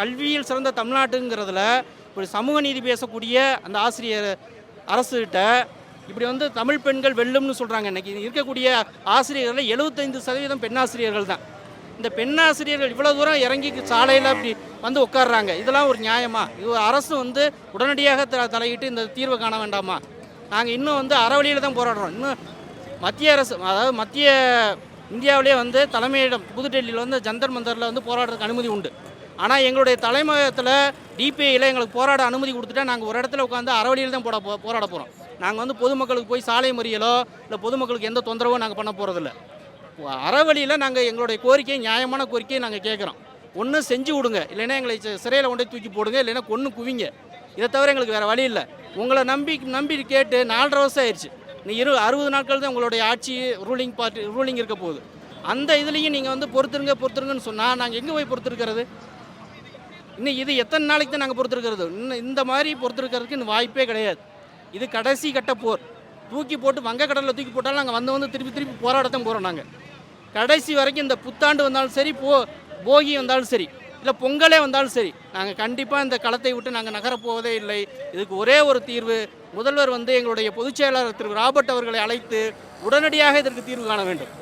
கல்வியில் சிறந்த தமிழ்நாட்டுங்கிறதுல ஒரு சமூக நீதி பேசக்கூடிய அந்த ஆசிரியர் அரசுகிட்ட இப்படி வந்து தமிழ் பெண்கள் வெல்லும்னு சொல்கிறாங்க இன்றைக்கி இருக்கக்கூடிய ஆசிரியர்களில் எழுபத்தைந்து சதவீதம் பெண்ணாசிரியர்கள் தான். இந்த பெண்ணாசிரியர்கள் இவ்வளோ தூரம் இறங்கி சாலையில் இப்படி வந்து உட்காடுறாங்க இதெல்லாம் ஒரு நியாயமா? இது அரசு வந்து உடனடியாக த தலையிட்டு இந்த தீர்வை காண வேண்டாமா? நாங்கள் இன்னும் வந்து அறவழியில் தான் போராடுறோம். இன்னும் மத்திய அரசு அதாவது மத்திய இந்தியாவிலே வந்து தலைமையிடம் புதுடெல்லியில் வந்து ஜந்தர் மந்தரில் வந்து போராடுறதுக்கு அனுமதி உண்டு. ஆனால் எங்களுடைய தலைமையகத்தில் டிபிஐயில் எங்களுக்கு போராட அனுமதி கொடுத்துட்டா நாங்கள் ஒரு இடத்துல உட்காந்து அறவழியில் தான் போட போ போராட போகிறோம் நாங்கள் வந்து பொதுமக்களுக்கு போய் சாலை மறியலோ இல்லை பொதுமக்களுக்கு எந்த தொந்தரவும் நாங்கள் பண்ண போகிறதில்ல அறவழியில் நாங்கள் எங்களுடைய கோரிக்கை நியாயமான கோரிக்கையை நாங்கள் கேட்குறோம் ஒன்று செஞ்சு விடுங்க. இல்லைன்னா எங்களை சிறையில் கொண்டு போய் தூக்கி போடுங்க. இல்லைன்னா கொன்று குவிங்க. இதை தவிர எங்களுக்கு வேறு வழி இல்லை. உங்களை நம்பி நம்பி கேட்டு நாலரை வருஷம் ஆயிடுச்சு நீ இரு அறுபது நாட்கள் தான் உங்களுடைய ஆட்சி ரூலிங் பார்ட்டி ரூலிங் இருக்க போகுது. அந்த இதுலேயும் நீங்கள் வந்து பொறுத்துருங்க பொறுத்துருங்கன்னு சொன்னால் நாங்கள் எங்கே போய் பொறுத்துருக்கிறது? இன்னும் இது எத்தனை நாளைக்கு தான் நாங்கள் பொறுத்திருக்கிறது? இன்னும் இந்த மாதிரி பொறுத்திருக்கிறதுக்கு இன்னும் வாய்ப்பே கிடையாது. இது கடைசி கட்ட போர். தூக்கி போட்டு வங்கக்கடலில் தூக்கி போட்டாலும் நாங்கள் வந்து வந்து திருப்பி திருப்பி போராடத்தான் போகிறோம் நாங்கள் கடைசி வரைக்கும் இந்த புத்தாண்டு வந்தாலும் சரி போ போகி வந்தாலும் சரி இல்லை பொங்கலே வந்தாலும் சரி நாங்கள் கண்டிப்பாக இந்த களத்தை விட்டு நாங்கள் நகரப் போவதே இல்லை. இதுக்கு ஒரே ஒரு தீர்வு முதல்வர் வந்து எங்களுடைய பொதுச் செயலாளர் திரு. ராபர்ட் அவர்களை அழைத்து உடனடியாக இதற்கு தீர்வு காண வேண்டும்.